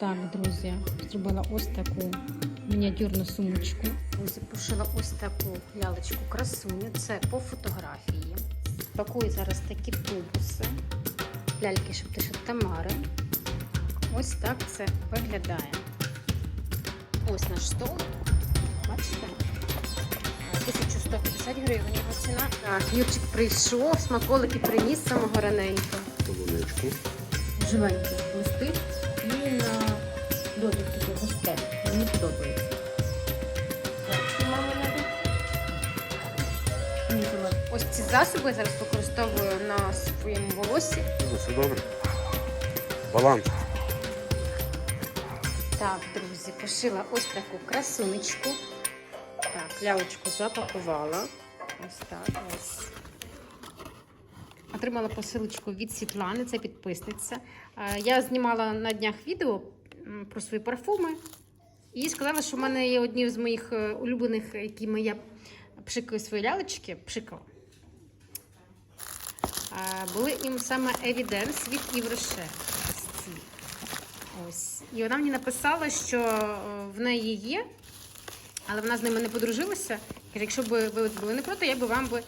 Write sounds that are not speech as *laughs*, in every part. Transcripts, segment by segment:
Так, друзі, зробила ось таку мініатюрну сумочку. Друзі, пошила ось таку лялечку красуню. Це по фотографії. Пакую зараз такі тубуси. Ляльки Шептиша Тамари. Ось так це виглядає. Ось наш стол. Бачите? 1150 гривень його ціна. Так, Юрчик прийшов, смаколики приніс самого раненько. Полуничку. живенький засоби я зараз використовую на своєму волосі. Ну, все добре. Баланс. Так, друзі, пошила ось таку красунечку. Так, лялечку запакувала. Ось так, ось. Отримала посилочку від Світлани, це підписниця. Е, Я знімала на днях відео про свої парфуми і сказала, що в мене є одні з моїх е, улюблених, якими я пшикаю свої лялечки. Пшикала. Е, Були їм саме Evidence від Івроше. Ось. І вона мені написала, що е, в неї є, але вона з ними не подружилася. Каже, якщо б ви були не проти, я би вам би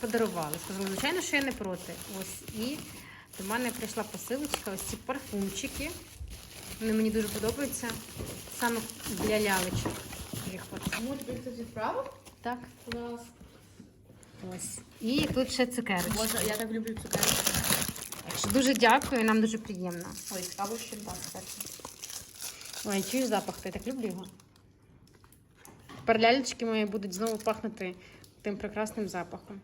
подарувала. Сказала, звичайно, що я не проти. Ось. І до мене прийшла посилочка, ось ці парфумчики. Вони мені дуже подобаються. Саме для лялечок. Кому тобі хтось відправив? Так. Клас. Ось. І тут ще цукерочки. Боже, я так люблю цукерки. Так що дуже дякую, нам дуже приємно. Ой, цікаво, що два, кстати. Ой, чуєш запах, я так люблю його. Тепер лялечки мої будуть знову пахнути тим прекрасним запахом.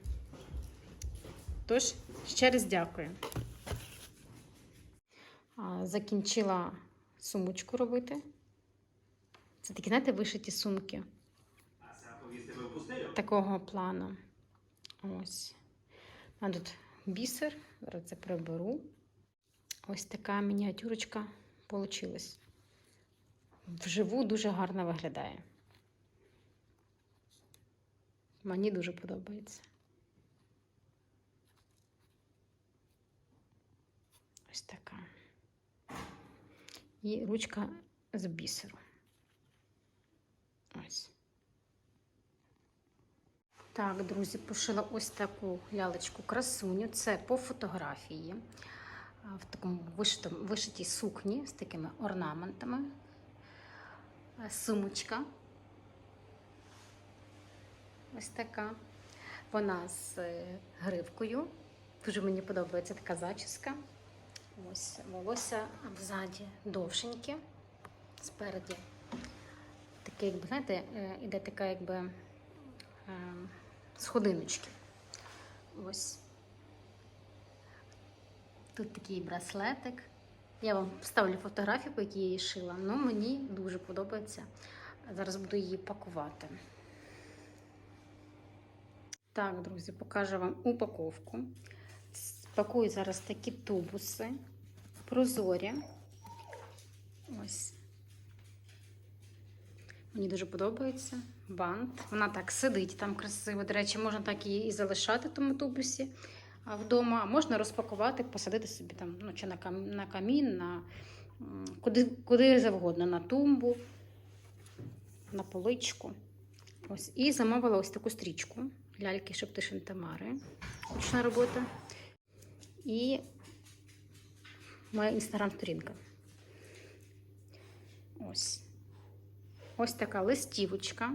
Тож, ще раз дякую. Закінчила сумочку робити. Це такі, знаєте, вишиті сумки. Такого плану. Ось. А тут бісер. Зараз це приберу. Ось така мініатюрочка получилась. Вживу дуже гарно виглядає. Мені дуже подобається. Ось така. І ручка з бісеру. Ось. Так, друзі, пошила ось таку лялечку красуню. Це по фотографії. В такому вишитому, вишитій сукні з такими орнаментами. Е, Сумочка. Ось така. Вона з е, гривкою. Дуже мені подобається така зачіска. Ось волосся взаді довшеньке, спереді. Таке, якби, знаєте, е, іде така, якби е, сходиночки. Ось. Тут такий браслетик. Я вам вставлю фотографію, по якій я її шила. Ну, мені дуже подобається. Зараз буду її пакувати. Так, друзі, покажу вам упаковку. Пакую зараз такі тубуси прозорі. Ось. Мені дуже подобається бант. Вона так сидить там красиво. До речі, можна так її і залишати тому тубусі вдома. А можна розпакувати, посадити собі там, ну, чи на, кам... на камін, на куди, куди завгодно, на тумбу, на поличку. Ось. І замовила ось таку стрічку. Ляльки Шептишин Тамари. Ручна робота. І моя інстаграм-сторінка. Ось. Ось така листівочка,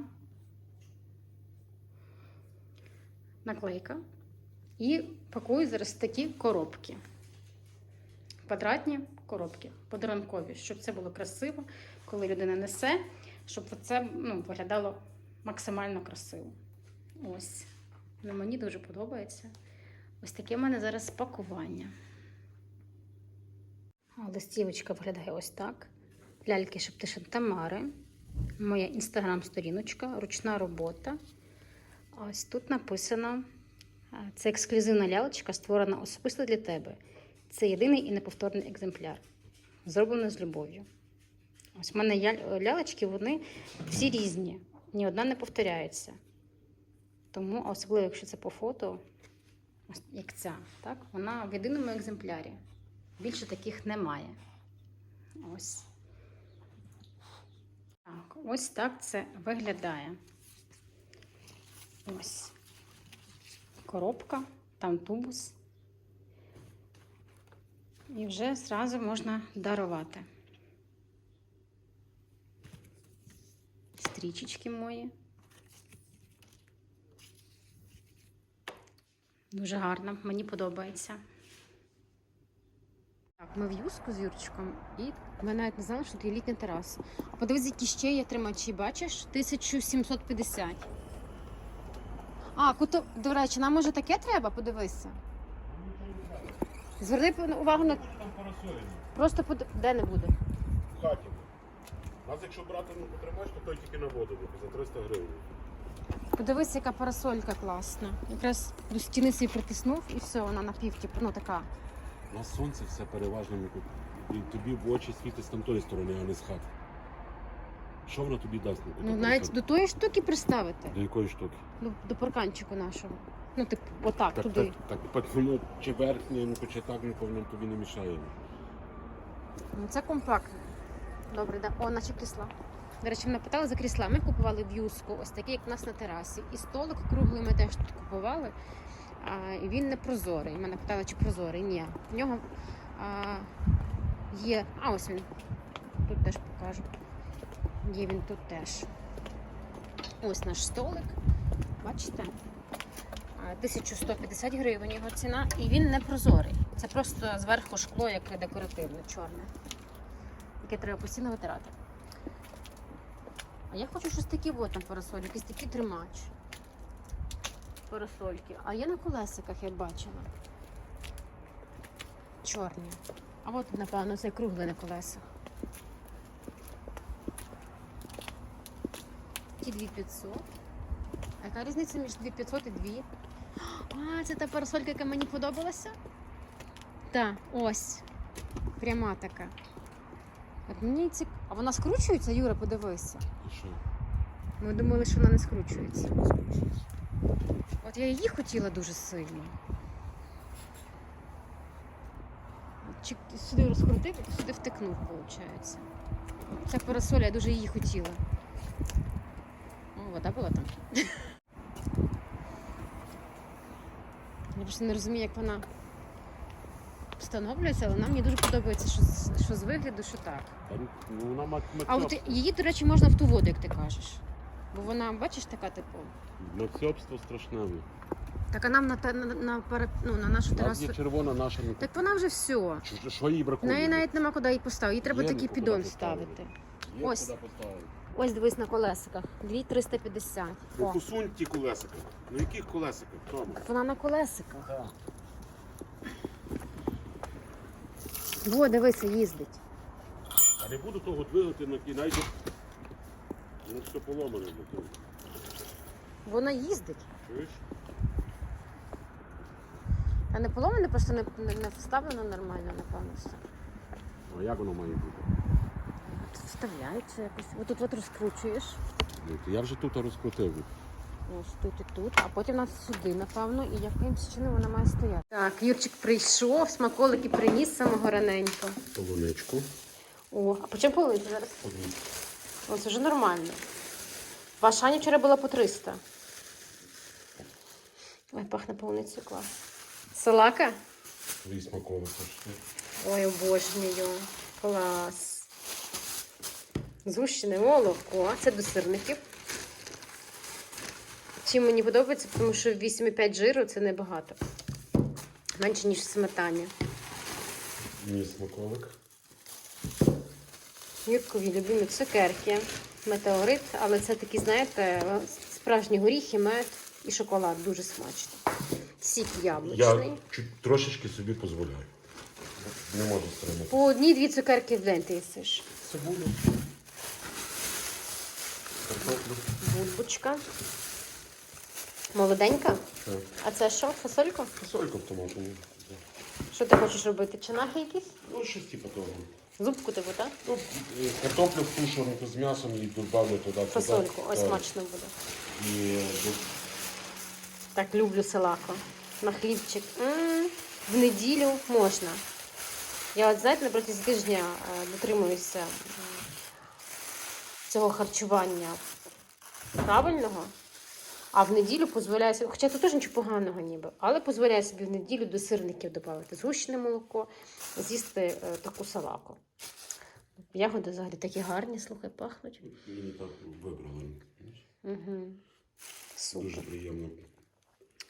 наклейка. І пакую зараз такі коробки. Квадратні коробки, подарункові, щоб це було красиво, коли людина несе, щоб це ну, виглядало максимально красиво. Ось. Ну, мені дуже подобається. Ось таке в мене зараз пакування. Листівочка виглядає ось так. Ляльки Шептишин Тамари. Моя інстаграм-сторіночка, ручна робота. Ось тут написано: е, це ексклюзивна лялечка, створена особисто для тебе. Це єдиний і неповторний екземпляр. Зроблено з любов'ю. Ось в мене лялечки, вони всі різні, ні одна не повторяється. Тому, особливо, якщо це по фото, ось як ця, так? вона в єдиному екземплярі. Більше таких немає. Ось. Ось так це виглядає. Ось коробка, там тубус. І вже зразу можна дарувати. Стрічечки мої. Дуже гарно, мені подобається. Ми в юску з Юрчиком, і ми навіть не знали, що тут є літня тераса. Подивись, які ще є тримачі, бачиш? 1750. А, куто, до речі, нам може таке треба? Подивися. Зверни увагу на. Просто под... де не буде. в хаті. Нас якщо брати ну, потримаєш, то той тільки на воду буде за 300 гривень. Подивись, яка парасолька класна. Якраз до стіни свій притиснув і все, вона напів, типу, ну така. На сонце все переважно. І тобі в очі світить з тамтої сторони, а не з хати. Що вона тобі дасть? Ну навіть до тої штуки приставити. До якої штуки? До, до парканчику нашого. Ну, типу, отак, Так, туди. так, так, так, воно чи верхнє, ну чи так, ну, воно тобі не мішає. Ну, це компактно. Добре, да. О, наші крісла. До речі, мене питали за крісла. Ми купували в ось такий, як у нас на терасі. І столик круглий ми теж тут купували. І він не прозорий. Мене питали, чи прозорий. Ні. В нього а, є. А, ось він. Тут теж покажу. Є він тут теж. Ось наш столик. Бачите? 1150 гривень його ціна, і він не прозорий. Це просто зверху шкло, як декоративне, чорне, яке треба постійно витирати. А я хочу щось таке от на парасолі, якийсь такий тримач. Парасольки. А є на колесиках, я бачила. Чорні. А от, напевно, це кругле на колесах. Ті 2500. А яка різниця між 2500 і 2? А, це та парасолька, яка мені подобалася? Так, ось. Пряма така. От мені цік... А вона скручується, Юра, подивися. І що? Ми думали, що вона не скручується. Не скручується. От я її хотіла дуже сильно. Чи сюди розкрутив, і сюди втикнув, виходить. Ця парасоля, я дуже її хотіла. О, вода була там. *laughs* Я просто не розумію, як вона встановлюється, але нам мені дуже подобається, що, що з вигляду, що так. Та, ну, А от її, до речі, можна в ту воду, як ти кажеш. Бо вона, бачиш, така типу. Мацьобство страшне. Так а нам на, та- на, на, пере- ну, на нашу нас терасу. є червона наша. Ну, Так вона вже все. що, що їй В бракує? неї навіть нема куди її поставити. Їй треба Є такий куди піддон поставити. ставити. Є ось. куди поставити. Ось дивись на колесиках. 2350. Ну О, посунь ті колесика. На яких колесиках? Тому. вона на колесиках. Так. Во, дивися, їздить. А не буду того двигати на кінець. Воно все поломане. бо. Вона їздить. Чуєш? Та не поломане, просто не, не, не вставлено нормально, напевно. все. А як воно має бути? Тут вставляється якось. Отут от розкручуєш. Ну, то я вже тут розкрутив. Ось тут і тут, а потім нас сюди, напевно, і якимсь чином вона має стояти. Так, Юрчик прийшов, смаколики приніс самого раненько. Полуничку. О, а по чому половинка зараз? Одну. О, це вже нормально. Ваша Аня вчора була по 300. Ой, пахне полуницею клас. Салака? Твої смаковики. Ой, обожнюю. Клас. Згущене молоко. Це до сирників. Чим мені подобається, тому що 8,5 жиру це небагато. Менше, ніж в сметані. Мій смаковик. Юркові любимі цукерки, метеорит, але це такі, знаєте, справжні горіхи, мед і шоколад. Дуже смачно. Сік яблучний. Я чуть трошечки собі дозволяю. Не можу стримати. По одній-дві цукерки в день ти їсиш. Цибулю. Картоплю. Бульбочка. Молоденька. Так. А це що? Фасолька? Фасолька в томатному. Що ти хочеш робити? Чинахи якісь? Ну, щось типу того. Зубку типу, так? Ну, е, картоплю втушену з м'ясом і додавлю туди. Фасольку. Ось Так. смачно буде. І е, до- Так, люблю селако. На хлібчик. М, В неділю можна. Я от знаєте, на протязі тижня е, дотримуюся м, цього харчування правильного, а в неділю дозволяє собі, хоча це теж нічого поганого ніби, але дозволяє собі в неділю до сирників додати згущене молоко, з'їсти е, таку салаку. Ягоди взагалі такі гарні, слухай, пахнуть. Мені так вибрали. Угу. Супер. Дуже приємно.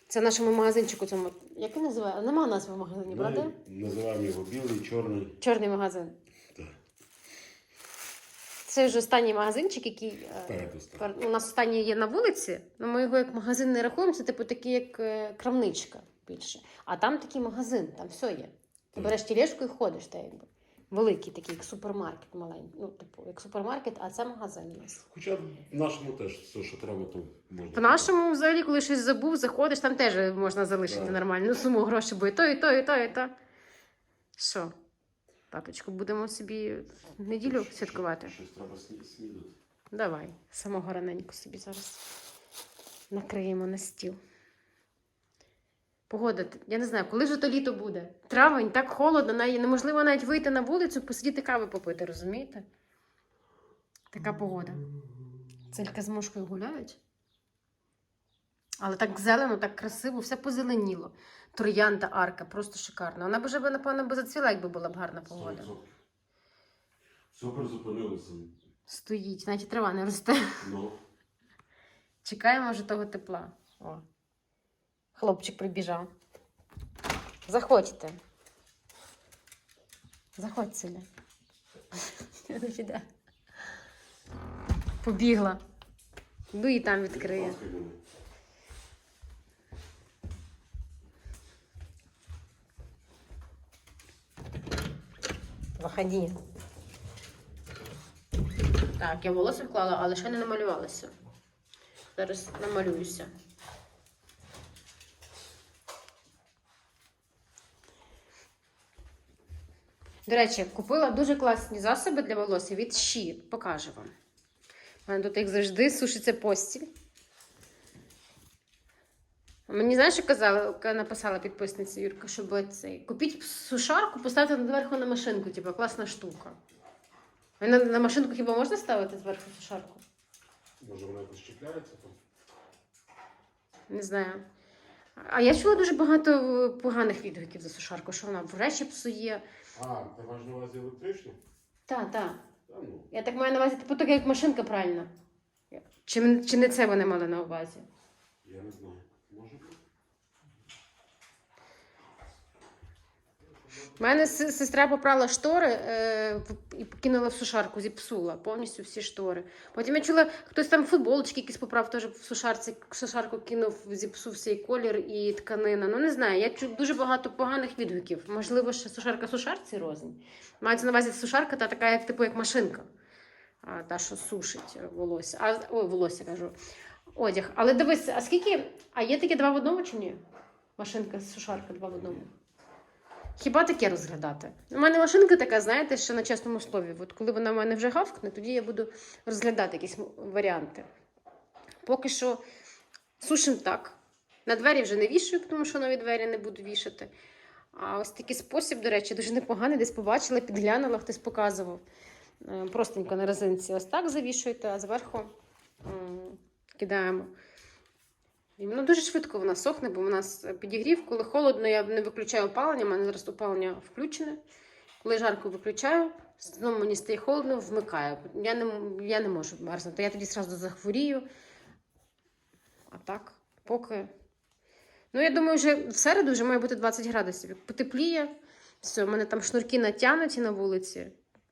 Це в нашому магазинчику цьому. Як він називає? Нема назви в магазині, правда? Ми називаємо його білий, чорний. Чорний магазин. Це вже останній магазинчик, який е, пер- у нас останній є на вулиці, але ми його як магазин не рахуємо, це типу такий як е, крамничка більше. А там такий магазин, там все є. Ти Так. береш тележку і ходиш, та якби. Великий такий, як супермаркет маленький. Ну, типу, як супермаркет, а це магазин у нас. Хоча в нашому теж все, що треба, то можна. В нашому взагалі, коли щось забув, заходиш, там теж можна залишити Так. нормальну суму грошей, бо і то, і то, і то, і то. Що? Папочку, будемо собі неділю святкувати. Щось треба сні- снідати. Давай, самого раненько собі зараз накриємо на стіл. Погода, я не знаю, коли ж то літо буде. Травень, так холодно, неможливо навіть вийти на вулицю, посидіти кави попити, розумієте? Така погода. Целька з мошкою гуляють. Але так зелено, так красиво, все позеленіло. Троянда арка, просто шикарна. Вона б вже, напевно, би зацвіла, якби була б гарна погода. 100%. Супер зупинилися. Стоїть, навіть трава не росте. Ну, Чекаємо вже того тепла. О. Хлопчик прибіжав. Заходьте. Заходь, Селя. *laughs* Побігла. Йду і там відкриє. Заходи. Так, я волосся вклала, але ще не намалювалася. Зараз намалююся. До речі, купила дуже класні засоби для волосся від Ші. Покажу вам. У мене тут, як завжди, сушиться постіль. Мені знаєш, що казала, написала підписниця Юрка, щоб цей. Купіть сушарку, поставте зверху на машинку, типу, класна штука. На, на машинку хіба можна ставити зверху сушарку? Може вона якось чіпляється там? Не знаю. А я чула дуже багато поганих відгуків за сушарку, що вона в речі псує. А, ти маєш на увазі електричну? Так, так. Та ну. Я так маю на увазі, типу, так як машинка правильна. Чи, чи не це вони мали на увазі? Я не знаю. Може бути. У мене сестра попрала штори е, і кинула в сушарку, зіпсула повністю всі штори. Потім я чула, хтось там футболочки якісь поправ, теж в сушарці, в сушарку кинув, зіпсувся і колір, і тканина. Ну не знаю. Я чула дуже багато поганих відгуків. Можливо, ще сушарка сушарці рознь. Мається на увазі сушарка, та така, як типу як машинка, а, та, що сушить волосся. А, ой, волосся кажу. Одяг. Але дивись, а скільки. А є таке два в одному чи ні? Машинка, сушарка два в одному. Хіба таке розглядати? У мене машинка така, знаєте, що на чесному слові. От коли вона в мене вже гавкне, тоді я буду розглядати якісь варіанти. Поки що сушим так. На двері вже не вішаю, тому що нові двері не буду вішати. А ось такий спосіб, до речі, дуже непоганий. Десь побачила, підглянула, хтось показував. Е, Простенько на резинці. Ось так завішуєте, а зверху кидаємо. І воно дуже швидко вона сохне, бо у нас підігрів. Коли холодно, я не виключаю опалення. У мене зараз опалення включене. Коли жарко виключаю, знову мені стає холодно, вмикаю. Я не, я не можу мерзнути. Я тоді зразу захворію. А так, поки. Ну, я думаю, вже в середу вже має бути 20 градусів. Як потепліє, все, в мене там шнурки натягнуті на вулиці.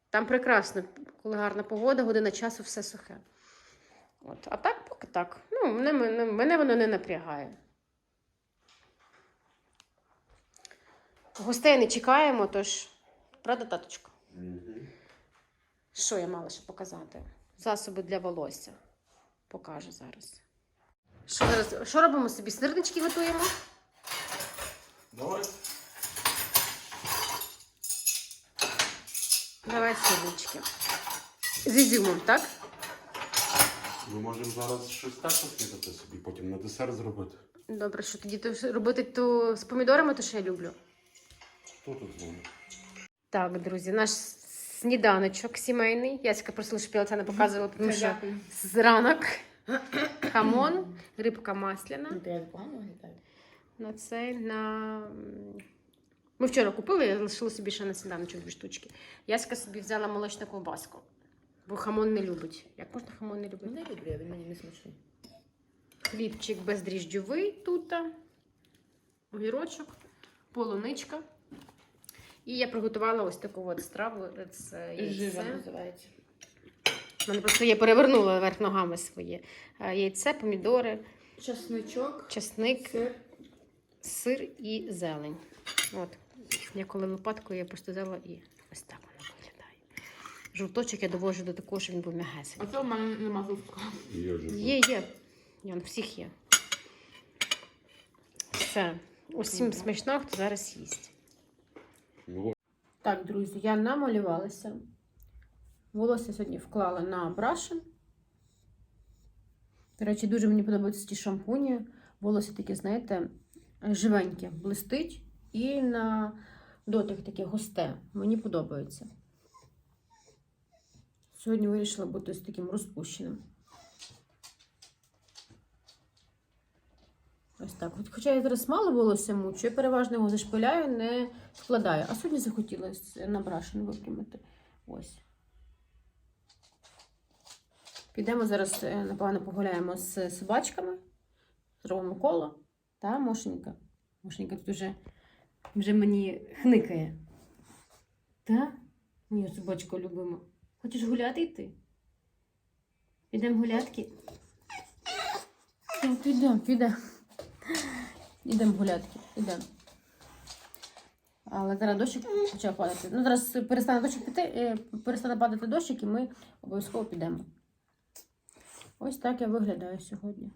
Там прекрасно, коли гарна погода, година часу, все сухе. От. А так, поки так. Ну, мене, мене, мене воно не напрягає. Гостей не чекаємо, тож, правда, таточко? Мгм. Що я мала ще показати? Засоби для волосся. Покажу зараз. Що зараз? Що робимо собі? Сирнички готуємо? Давай. Давай сирнички. З ізюмом, так? Ми можемо зараз щось так поснідати собі, потім на десерт зробити. Добре, що тоді то робити то з помідорами, то що я люблю. Хто тут дзвонить? Так, друзі, наш сніданочок сімейний. Яська просила, щоб я оце не показувала, тому що Дякую. зранок *clears throat* хамон, рибка масляна. Ну. На це на. м, Ми вчора купили, я лишила собі ще на сніданочок дві штучки. Яська собі взяла молочну ковбаску, бо хамон не любить. Як можна хамон не любити? Не люблю, він мені не смачний. Хлібчик бездріжджовий тут, огірочок, полуничка. І я приготувала ось таку от страву. Це Жива називається. Мене просто я перевернула верх ногами своє. Е, Яйце, помідори, Чесничок, чесник, сир. сир і зелень. От. Я коли лопаткою я просто взяла і ось так. Жовточок я довожу до такого, щоб він був м'ягесенький. А це в мене нема жовтка. Є. Є, є. Ян, всіх є. Все. Усім смачно, хто зараз їсть. Ну, Так, друзі, я намалювалася. Волосся сьогодні вклала на брашен. До речі, дуже мені подобаються ті шампуні. Волосся таке, знаєте, живеньке, блистить. І на дотик таке густе. Мені подобається. Сьогодні вирішила бути з таким розпущеним. Ось так. От, Хоча я зараз мало волосся мучу, я переважно його зашпиляю, не вкладаю. А сьогодні захотілося на брашен випрямити. Ось. Підемо зараз, е, напевно, погуляємо з собачками. Зробимо коло. Та, Мошенька? Мошенька тут вже, вже мені хникає. Та? Моя собачка любима. Хочеш гуляти йти? Підемо гулятки? Так, підемо, підемо. Ідемо гулятки, ідемо. Але зараз дощик почав падати. Ну, зараз перестане дощик піти, е, перестане падати дощик, і ми обов'язково підемо. Ось так я виглядаю сьогодні.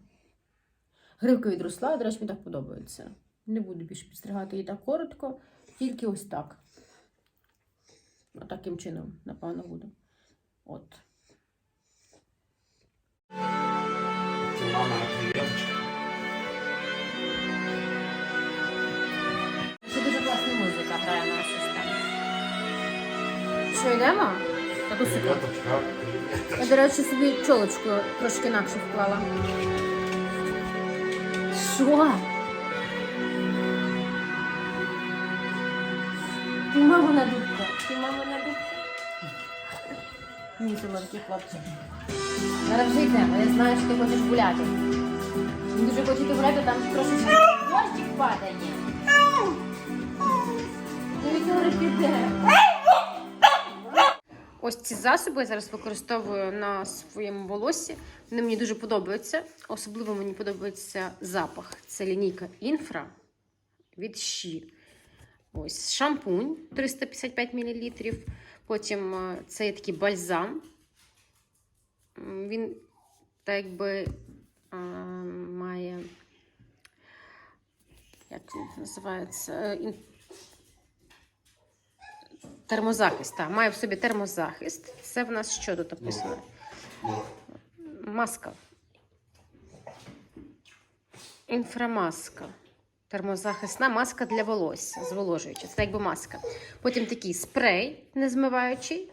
Гривка відросла, до речі, мені так подобається. Не буду більше підстригати її так коротко, тільки ось так. Ну, таким чином, напевно, буду. От. Це мама дуже класна музика грає на там. Що, йдемо? Таку секунду. Я, до речі, собі чолочку трошки інакше вклала. Що? Ти мамина дубка. Ти мамина дубка. Ні, солодкі хлопці. Зараз вже йдемо. Я знаю, що ти хочеш гуляти. Ви Дуже хочете гуляти, там трошечки дощик падає. Ось ці засоби я зараз використовую на своєму волоссі. Вони мені дуже подобаються. Особливо мені подобається запах. Це лінійка Інфра від Ші. Ось шампунь 355 мл. Потім е, це є такий бальзам. Він так якби а, має. Як він називається? Е, Термозахист, так, має в собі термозахист. Це в нас що тут написано? Маска. Інфрамаска. Термозахисна маска для волосся, зволожуюча. Це якби маска. Потім такий спрей незмиваючий.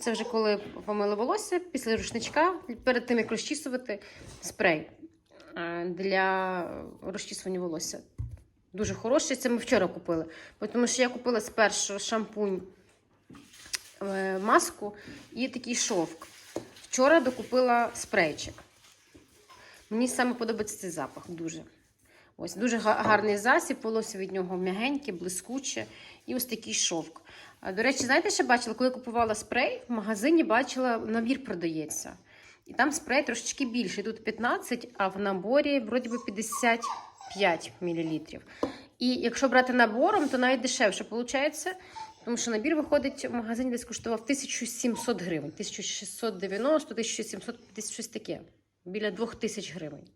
Це вже коли помили волосся після рушничка, перед тим як розчісувати спрей е, для розчісування волосся. Дуже хороший. Це ми вчора купили. Тому що я купила спершу шампунь, е, маску і такий шовк. Вчора докупила спрейчик. Мені саме подобається цей запах дуже. Ось дуже гарний засіб, волосся від нього м'ягеньке, блискуче. І ось такий шовк. До речі, знаєте, що бачила? Коли я купувала спрей, в магазині бачила, набір продається. І там спрей трошечки більший. Тут 15, а в наборі вроді би 55 мл. І якщо брати набором, то навіть дешевше виходить. Тому що набір виходить в магазині, десь коштував 1700 гривень, 1690, 1700, десь щось таке. Біля 2000 гривень.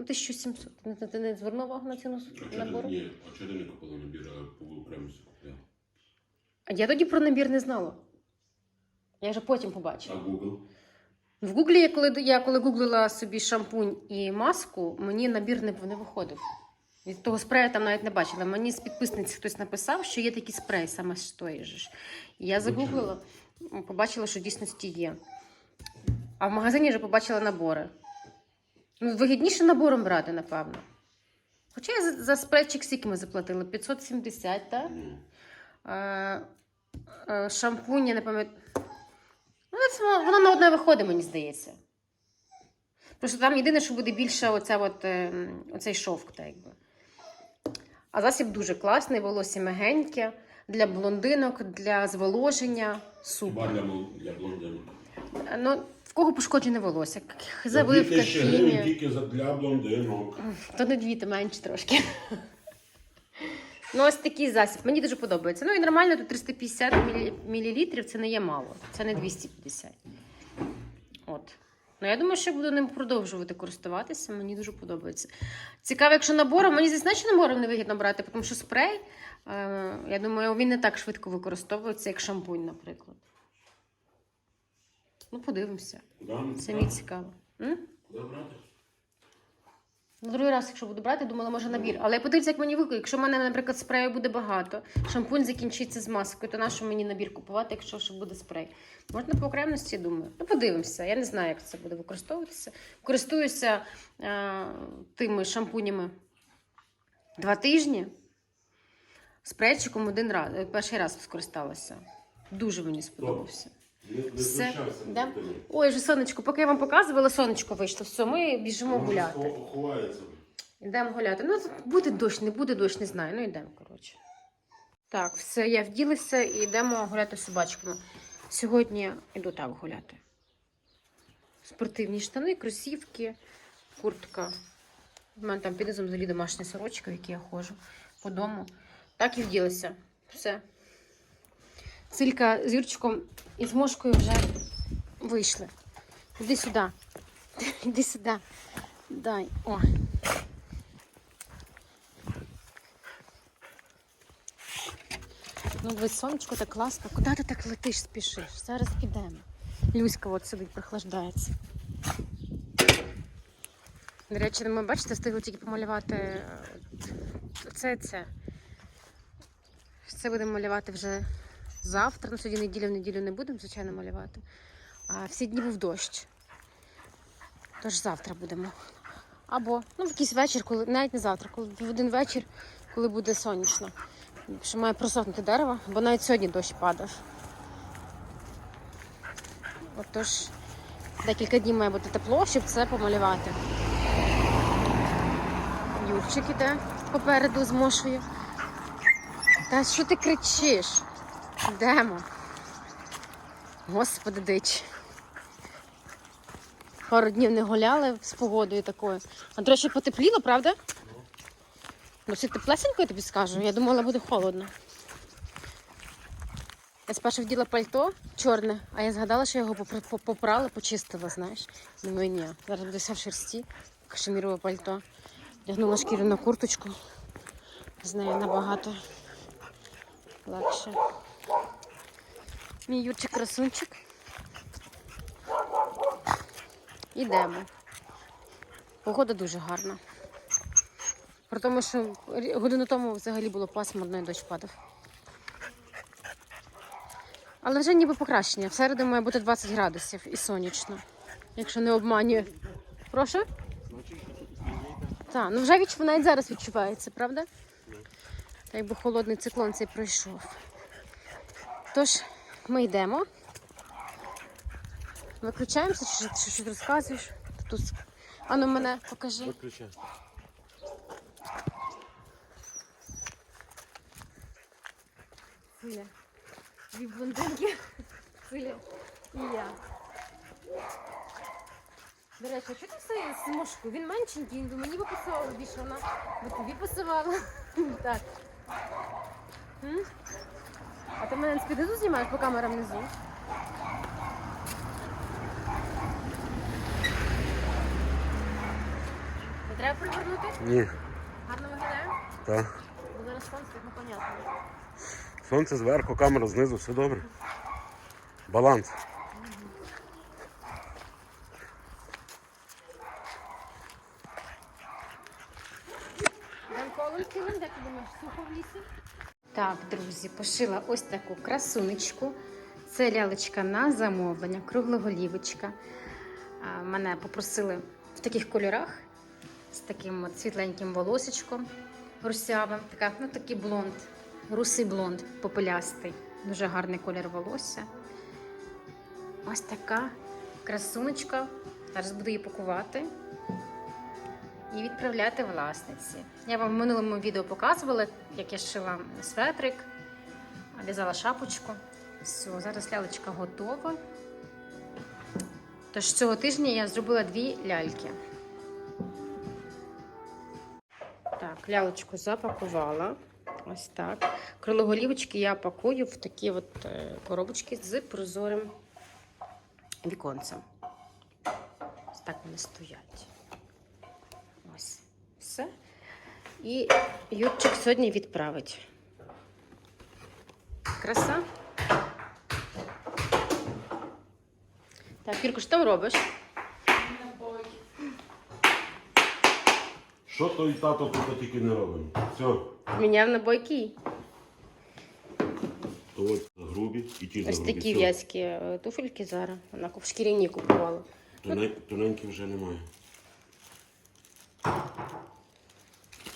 Ну, 1700. Ти, ти, ти не звернув увагу на ціну набору? Ні, а чого ти не купила набір, а окремо все купила? А я тоді про набір не знала. Я вже потім А побачила. Google? В Гуглі, я коли, я коли гуглила собі шампунь і маску, мені набір не, не виходив. Від того спрею там навіть не бачила. Мені з підписниці хтось написав, що є такий спрей, саме з тої ж. І я загуглила. побачила, що в дійсності є. А в магазині вже побачила набори. Ну, вигідніше набором брати, напевно. Хоча я за, за спрейчик скільки ми заплатили? 570, так? Ні. Е, е, шампунь, я не пам'ятаю. Ну, це воно на одне виходить, мені здається. Просто там єдине, що буде більше оця от, е, оцей шовк, так якби. А засіб дуже класний, волосся мягеньке, для блондинок, для зволоження. Хіба Супер. для, мол- для блондинок. Ну, в кого пошкоджене волосся? За 2000 гривень тільки за- для блондинок. То не дві, то менше трошки. Ну, ось такий засіб. Мені дуже подобається. Ну і нормально, тут 350 мл, це не є мало. Це не 250. От. Ну, я думаю, що я буду ним продовжувати користуватися. Мені дуже подобається. Цікаво, якщо набором, мені здається, що набором не вигідно брати, тому що спрей, е, я думаю, він не так швидко використовується, як шампунь, наприклад. Ну, подивимося. Це мені цікаво. М? Куди брати? На другий раз, якщо буду брати, думала, може набір. Але я подивлюся, як мені виклик. Якщо в мене, наприклад, спрею буде багато, шампунь закінчиться з маскою, то на що мені набір купувати, якщо ще буде спрей? Можна по окремості, думаю. Ну, подивимося. Я не знаю, як це буде використовуватися. Користуюся е, тими шампунями два тижні. Спрейчиком один раз, перший раз скористалася. Дуже мені сподобався. Все. Да? Ой, вже сонечко, поки я вам показувала, сонечко вийшло. Все, ми біжимо гуляти. Йдемо гуляти. Ну, буде дощ, не буде дощ, не знаю. Ну, йдемо, коротше. Так, все, я вділася і йдемо гуляти з собачками. Сьогодні йду так гуляти. Спортивні штани, кросівки, куртка. У мене там під низом взагалі домашня сорочка, в якій я ходжу по дому. Так і вділася. Все. Цилька з Юрчиком і з мошкою вже вийшли. Іди сюди. *laughs* Іди сюди. Дай. О. Ну, дивись, сонечко так класно. Куди ти так летиш, спішиш? Зараз підемо. Люська от сидить, прохлаждається. До речі, ми бачите, встигли тільки помалювати е, це це. Це будемо малювати вже завтра. Ну, сьогодні неділю в неділю не будемо, звичайно, малювати. А всі дні був дощ. Тож завтра будемо. Або ну, в якийсь вечір, коли навіть не завтра, коли в один вечір, коли буде сонячно. Що має просохнути дерево, бо навіть сьогодні дощ падав. Отож, декілька днів має бути тепло, щоб це помалювати. Юрчик іде попереду з мошею. Та що ти кричиш? Йдемо. Господи дич. Пару днів не гуляли з погодою такою. А до речі, потепліло, правда? Ну, Досить теплесенько, я тобі скажу. Я думала, буде холодно. Я спершу вділа пальто чорне, а я згадала, що його попрала, почистила, знаєш. Думаю, ні, зараз буде все в шерсті, кашемірове пальто. Вдягнула шкіряну курточку. З нею набагато легше. Мій Юрчик красунчик. Ідемо. Погода дуже гарна. При тому, що годину тому взагалі було пасмурно і дощ падав. Але вже ніби покращення. В середу має бути 20 градусів і сонячно, якщо не обманює. Прошу? Так, ну вже відчув, навіть зараз відчувається, правда? Так якби холодний циклон цей пройшов. Тож, ми йдемо. Виключаємося, чи, чи щось розказуєш? Тут. Ану мене покажи. Виключай. Циля. Дві блондинки. Циля і я. До речі, а що ти з мошкою? Він меншенький, він мені би пасувало більше, вона би тобі пасувала. *laughs* Так. М? А ти мене з підозу знімаєш по камерам внизу? Не треба привернути? Ні. Гарно виглядає? Так. Бо зараз сонце, так непонятно. Сонце зверху, камера знизу, все добре. Баланс. Данколонки, де ти думаєш, сухо в лісі? Так, друзі, пошила ось таку красунечку. Це лялечка на замовлення, круглоголівочка. А, Мене попросили в таких кольорах з таким от світленьким волосечком русявим. Така, ну такий блонд, русий блонд, попелястий. Дуже гарний колір волосся. Ось така красунечка. Зараз буду її пакувати і відправляти власниці. Я вам в минулому відео показувала, як я шила светрик, в'язала шапочку. Все, зараз лялечка готова. Тож цього тижня я зробила дві ляльки. Так, лялечку запакувала. Ось так. Крилоголівочки я пакую в такі от е, коробочки з прозорим віконцем. Ось так вони стоять. Ось. Все. І Юрчик сьогодні відправить. Краса. Так, Юрко, що там робиш? Що той тато тут тільки не робимо? Все, Міняв на бойки. то от грубі і ті Ось загрубі. такі Все. в'язкі е, туфельки зараз. Вона в шкіряні купувала. Тонен- Тоненькі вже немає.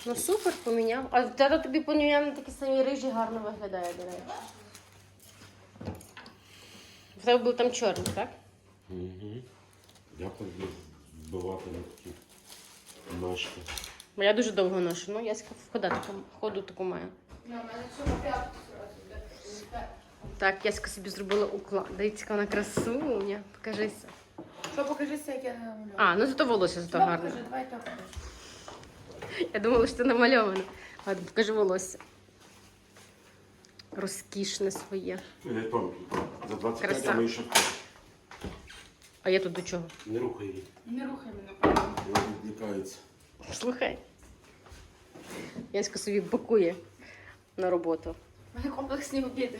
Ну супер, поміняв. А тато тобі поміняв на такі самі рижі гарно виглядає, до речі. В тебе був там чорний, так? Угу. Їх збивати на такі мешки? Бо я дуже довго ношу. Ну, я хода таку, ходу таку маю. У мене всього п'ятку зразу. Так, Яська собі зробила уклад. Дивіться, вона красуня. Покажися. Що покажися, як я не намалювала. А, ну зато волосся зато гарне. покажи, давай так. Я думала, що це намальовано. Ладно, покажи волосся. Розкішне своє. Не тонкі. За 25 Краса. ми ще А я тут до чого? не рухай її. Не рухай мене, певно. Вона відлікається. Слухай. Яська собі бакує на роботу. У мене комплексні обіди.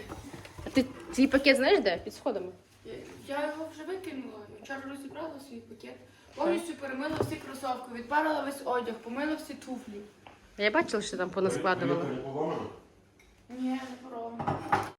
А ти твій пакет знаєш де? Під сходами. Я, я його вже викинула. Вчора розібрала свій пакет. Повністю перемила всі кросовки, відпарила весь одяг, помила всі туфлі. Я бачила, що там понаскладувала. Ні, не порвала.